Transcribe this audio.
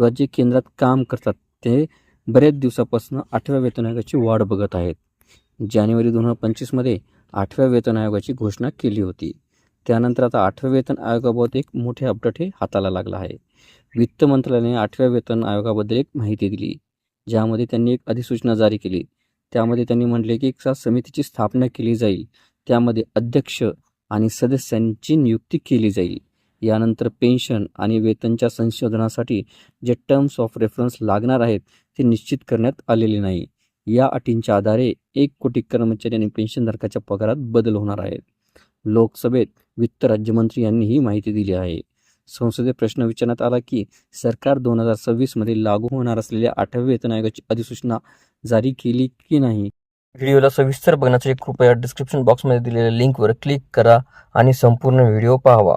किंवा जे केंद्रात काम करतात. ते बऱ्याच दिवसापासून आठव्या वेतन आयोगाची वाढ बघत आहेत. जानेवारी दोन हजार पंचवीसमध्ये आठव्या वेतन आयोगाची घोषणा केली होती. त्यानंतर आता आठव्या वेतन आयोगाबाबत एक मोठे अपडेट हे हाताला लागला आहे. वित्त मंत्रालयाने आठव्या वेतन आयोगाबद्दल एक माहिती दिली. ज्यामध्ये त्यांनी एक अधिसूचना जारी केली. त्यामध्ये त्यांनी म्हटले की एक समितीची स्थापना केली जाईल. त्यामध्ये अध्यक्ष आणि सदस्यांची नियुक्ती केली जाईल. यानंतर पेन्शन आणि वेतनच्या संशोधनासाठी जे टर्म्स ऑफ रेफरन्स लागणार आहेत ते निश्चित करण्यात आलेले नाही. या अटींच्या आधारे एक कोटी कर्मचारी आणि पेन्शनधारकाच्या पगारात बदल होणार आहेत. लोकसभेत वित्त राज्यमंत्री यांनी ही माहिती दिली आहे. संसदेत प्रश्न विचारण्यात आला की सरकार दोन हजार सव्वीसमध्ये लागू होणार असलेल्या आठव्या वेतन आयोगाची अधिसूचना जारी केली की नाही? व्हिडिओला सविस्तर बघण्यासाठी कृपया डिस्क्रिप्शन बॉक्समध्ये दिलेल्या लिंकवर क्लिक करा आणि संपूर्ण व्हिडिओ पाहावा.